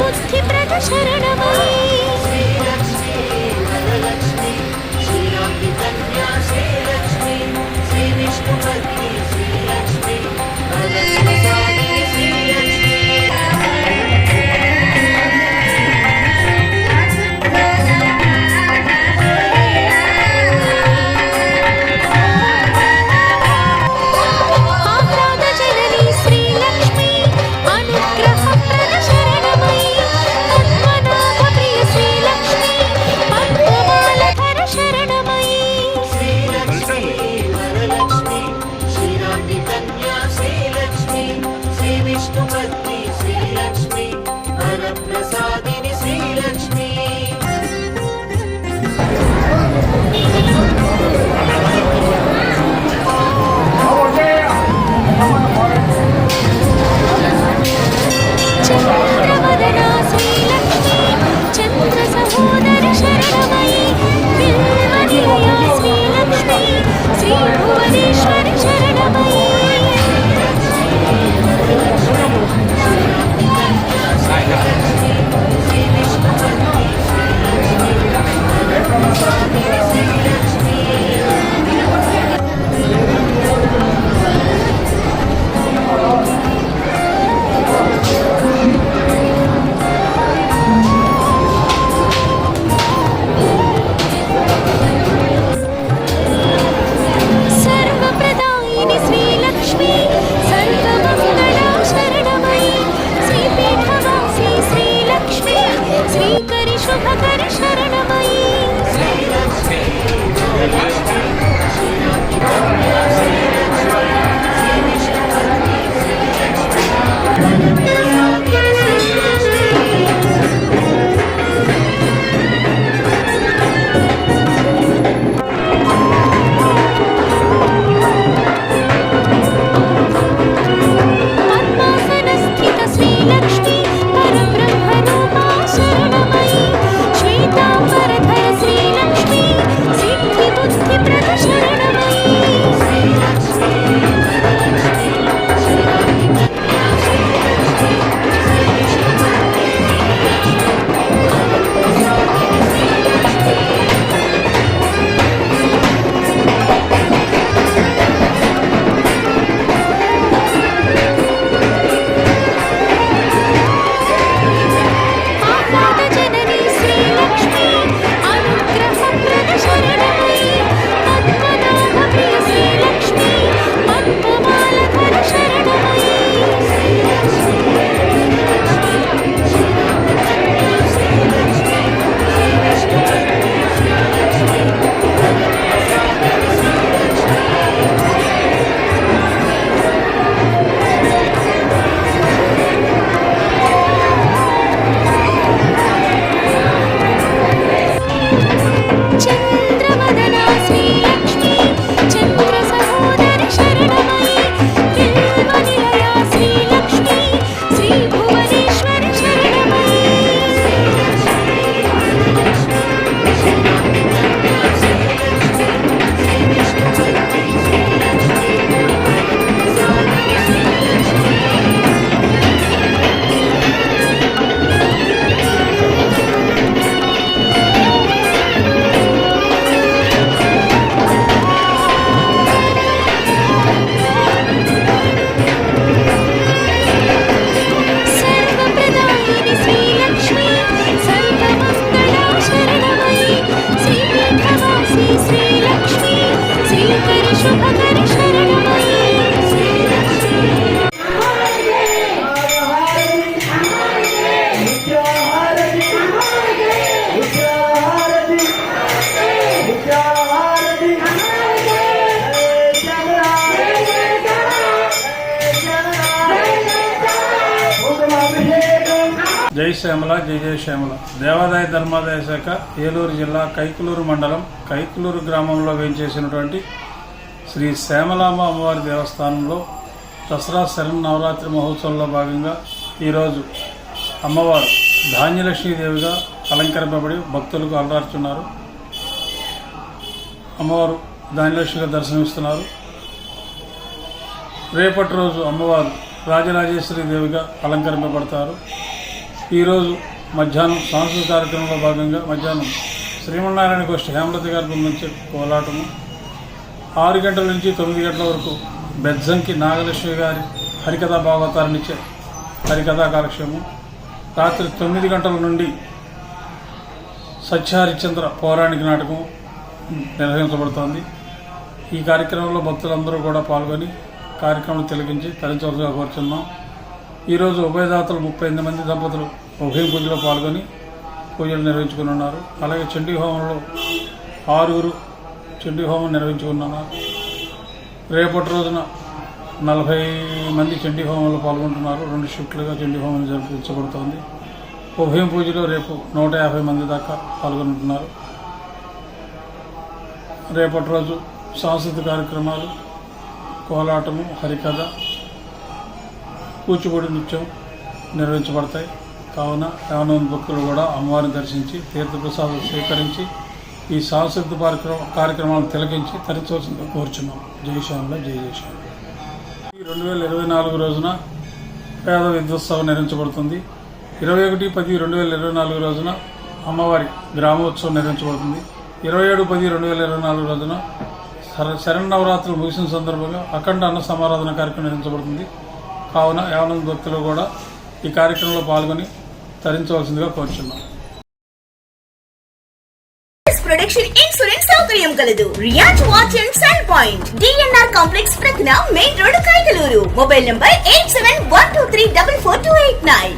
బుద్ధిప్రద జై శ్యామల జై జయ శ్యామల. దేవాదాయ ధర్మాదాయ శాఖ ఏలూరు జిల్లా కైకులూరు మండలం కైకులూరు గ్రామంలో వేయించేసినటువంటి శ్రీ శ్యామలాంబ అమ్మవారి దేవస్థానంలో దసరా శరణ నవరాత్రి మహోత్సవంలో భాగంగా ఈరోజు అమ్మవారు ధాన్యలక్ష్మీదేవిగా అలంకరింపబడి భక్తులకు అలరార్చున్నారు అమ్మవారు ధాన్యలక్ష్మిగా దర్శనమిస్తున్నారు. రేపటి రోజు అమ్మవారు రాజరాజేశ్వరి దేవిగా అలంకరింపబడతారు. ఈరోజు మధ్యాహ్నం సాంస్కృతిక కార్యక్రమంలో భాగంగా మధ్యాహ్నం శ్రీమన్నారాయణ గోష్ఠి హేమలత గారి బృందించే కోలాటము ఆరు గంటల నుంచి తొమ్మిది గంటల వరకు బెజ్జంకి నాగలక్ష్మి గారి హరికథా భాగవతారనిచ్చే హరికథా కాలక్షేమం. రాత్రి తొమ్మిది గంటల నుండి సత్యహరిశ్చంద్ర పౌరాణిక నాటకం నిర్వహించబడుతోంది. ఈ కార్యక్రమంలో భక్తులందరూ కూడా పాల్గొని కార్యక్రమం తిలకించి తరించవలసిగా కోరుతున్నాం ఈరోజు ఉభయదాతలు ముప్పై ఎనిమిది మంది దంపతులు ఉభయ పూజలో పాల్గొని పూజలు నిర్వహించుకుని ఉన్నారు. అలాగే చండీ హోమంలో ఆరుగురు చండీ హోమం నిర్వహించుకున్నాను రేపటి రోజున నలభై మంది చండీ హోమంలో పాల్గొంటున్నారు. రెండు షిఫ్ట్లుగా చండీ హోమం జరిపించబడుతోంది. ఉభయం పూజలో రేపు నూట యాభై మంది దాకా పాల్గొంటున్నారు. రేపటి రోజు సాంస్కృతిక కార్యక్రమాలు కోలాటము హరికథ కూచిపూడి నృత్యం నిర్వహించబడతాయి. కావున యావన భక్తులు కూడా అమ్మవారిని దర్శించి తీర్థప్రసాదం స్వీకరించి ఈ సాంస్కృతిక కార్యక్రమ కార్యక్రమాలను తిలకించి తరించవలసిందిగా కోరుచున్నాం. జయశ్యామల జయ జయశ్యామ ఈ రెండు వేల ఇరవై నాలుగు రోజున పేద విద్యోత్సవం నిర్వహించబడుతుంది. ఇరవై ఒకటి పది రెండు వేల ఇరవై నాలుగు రోజున అమ్మవారి గ్రామోత్సవం నిర్వహించబడుతుంది. ఇరవై ఏడు పది రెండు వేల ఇరవై నాలుగు రోజున శర- శరన్నవరాత్రులు ముగిసిన సందర్భంగా అఖండ అన్న సమారాధన కార్యక్రమం నిర్వహించబడుతుంది. కావున యావనంద భక్తులు కూడా ఈ కార్యక్రమంలో పాల్గొని తరించవలసిందిగా కోరుచున్నాం. ప్రొడక్షన్ ఇన్సూరెన్స్ సౌకర్యం కలదు. Riyaz watch and cell point. DNR complex ప్రక్కన main road Kaikaluru mobile number eight seven one two three double four two eight nine.